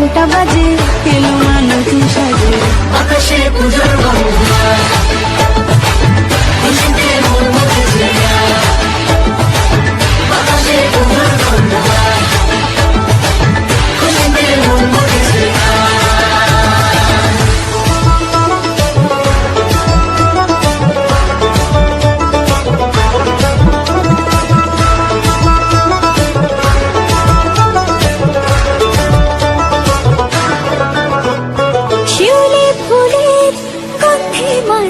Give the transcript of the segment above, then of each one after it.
ঘন্টা বাজে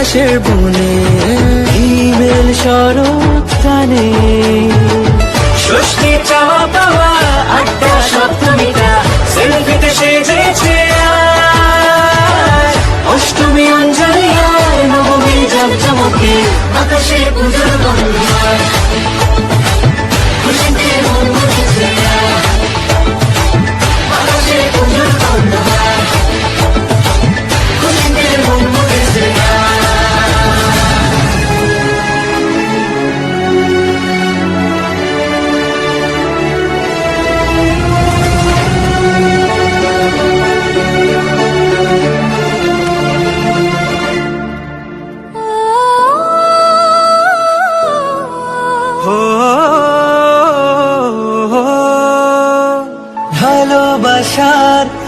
কাশের বনে হিমেল শরৎ কানে ষষ্ঠী চাওয়া পাওয়া আড্ডা সপ্তমীটা সেলফিতে সেজেছে। অষ্টমী অঞ্জলি নবমী জমজমকে পুজোর গন্ধ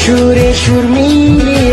সুরে সুর মিলিয়ে